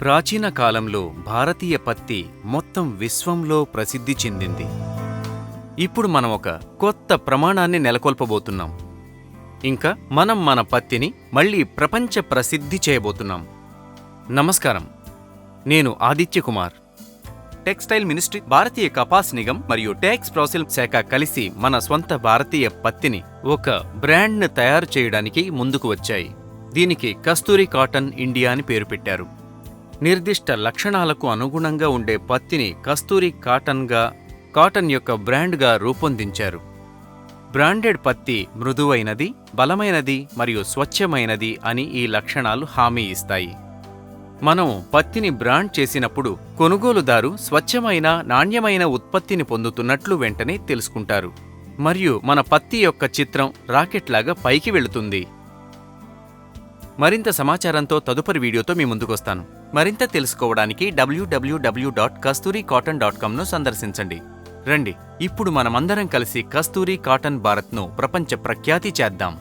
ప్రాచీన కాలంలో భారతీయ పత్తి మొత్తం విశ్వంలో ప్రసిద్ధి చెందింది. ఇప్పుడు మనం ఒక కొత్త ప్రమాణాన్ని నెలకొల్పబోతున్నాం. ఇంకా మనం మన పత్తిని మళ్ళీ ప్రపంచ ప్రసిద్ధి చేయబోతున్నాం. నమస్కారం. నేను ఆదిత్య కుమార్. టెక్స్టైల్ మినిస్ట్రీ భారతీయ కపాస్ నిగం మరియు ట్యాక్స్ ప్రాసెల్ శాఖ కలిసి మన స్వంత భారతీయ పత్తిని ఒక బ్రాండ్ను తయారు చేయడానికి ముందుకు వచ్చాయి. దీనికి కస్తూరి కాటన్ ఇండియా అని పేరు పెట్టారు. నిర్దిష్ట లక్షణాలకు అనుగుణంగా ఉండే పత్తిని కస్తూరి కాటన్గా కాటన్ యొక్క బ్రాండ్గా రూపొందించారు. బ్రాండెడ్ పత్తి మృదువైనది బలమైనది మరియు స్వచ్ఛమైనది అని ఈ లక్షణాలు హామీ ఇస్తాయి. మనం పత్తిని బ్రాండ్ చేసినప్పుడు కొనుగోలుదారు స్వచ్ఛమైన నాణ్యమైన ఉత్పత్తిని పొందుతున్నట్లు వెంటనే తెలుసుకుంటారు. మరియు మన పత్తి యొక్క చిత్రం రాకెట్లాగా పైకి వెళుతుంది. మరింత సమాచారంతో తదుపరి వీడియోతో మీ ముందుకొస్తాను. మరింత తెలుసుకోవడానికి డబ్ల్యూడబ్ల్యూడబ్ల్యూ డాట్ కస్తూరి కాటన్ డాట్ కామ్ను సందర్శించండి. రండి ఇప్పుడు మనమందరం కలిసి కస్తూరి కాటన్ భారత్ను ప్రపంచ ప్రఖ్యాతి చేద్దాం.